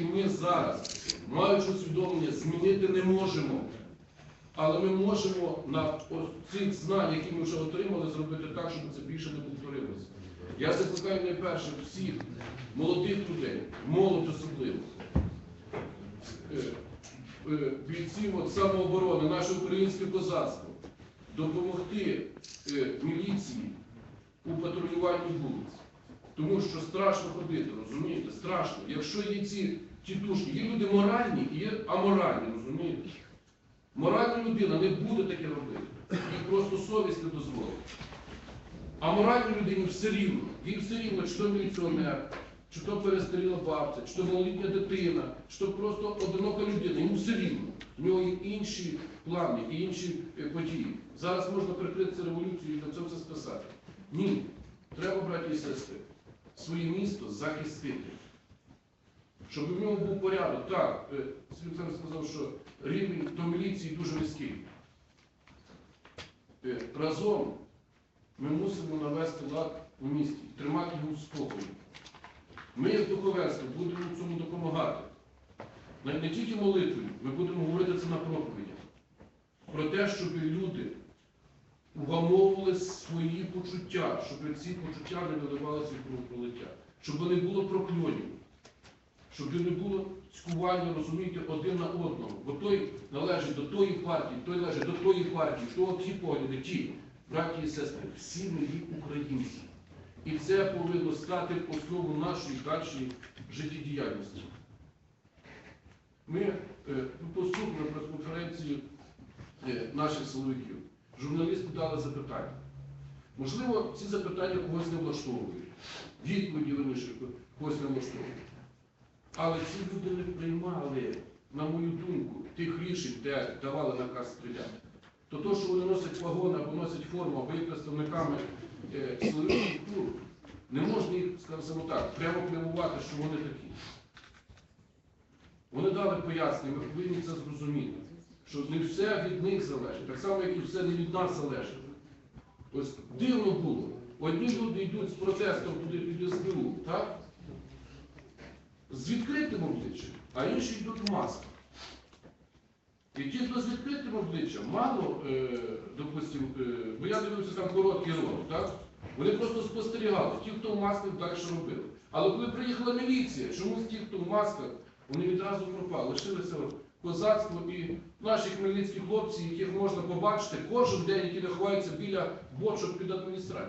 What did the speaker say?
які ми зараз, маючи усвідомлення, змінити не можемо. Але ми можемо на цих знань, які ми вже отримали, зробити так, щоб це більше не повторилося. Я закликаю найперше всіх молодих людей, молодь особливо, е, е, бійців самооборони, наше українське козацтво, допомогти е, міліції у патрулюванні вулиць. Тому що страшно ходити, розумієте? Страшно. Якщо є ці тітушки, є люди моральні і є аморальні, розумієте? Моральна людина не буде таке робити. Їй просто совість не дозволить. А моральній людині все рівно. Їй все рівно, чи то міліціонер, чи то перестаріла бабця, чи то малолітня дитина, чи то просто одинока людина. Йому все рівно. У нього є інші плани інші е, події. Зараз можна прикритися революцією і на це все списати. Ні. Треба, браті і сестри, своє місто захистити. Щоб в ньому був порядок. Так, Олександр сказав, що рівень до міліції дуже низький. Е, Разом ми мусимо навести лад у місті, тримати його в спокої. Ми, як духовенство, будемо цьому допомагати. Не тільки молитвою, ми будемо говорити це на проповідях. Про те, щоб люди угамовували свої почуття, щоб ці почуття не виливалися в кровопролиття, щоб не було прокльонів, щоб не було цькування, розумієте, один на одного. Бо той належить до тої партії, той належить до тої партії, того ті погляди, ті, браті і сестри, всі ми українці. І це повинно стати основою нашої дальшої життєдіяльності. Ми е, поступно прес-конференції е, наших силовиків. Журналісти дали запитання. Можливо, ці запитання когось не влаштовують. Відповіді вони ще когось не влаштовують. Але ці люди не приймали, на мою думку, тих рішень, де давали наказ стріляти. То то, що вони носять погони або носять форму, або є представниками е, силових структур, не можна їх, скажімо так, прямо прямувати, що вони такі. Вони дали пояснення, ми повинні це зрозуміти, що не все від них залежить, так само, як і все не від нас залежить. Ось дивно було. Одні люди йдуть з протестом туди під СБУ, так? З відкритим обличчям, а інші йдуть в масках. І ті, хто з відкритим обличчям, мало, е, допустим, е, бо я дивився там короткий ролик, так? Вони просто спостерігали, ті, хто в масках далі робили. Але коли приїхала міліція, чомусь ті, хто в масках, вони відразу пропали. Лишилися козацтво і наші хмельницькі хлопці, яких можна побачити кожен день, які ховаються біля бочок під адміністрацією.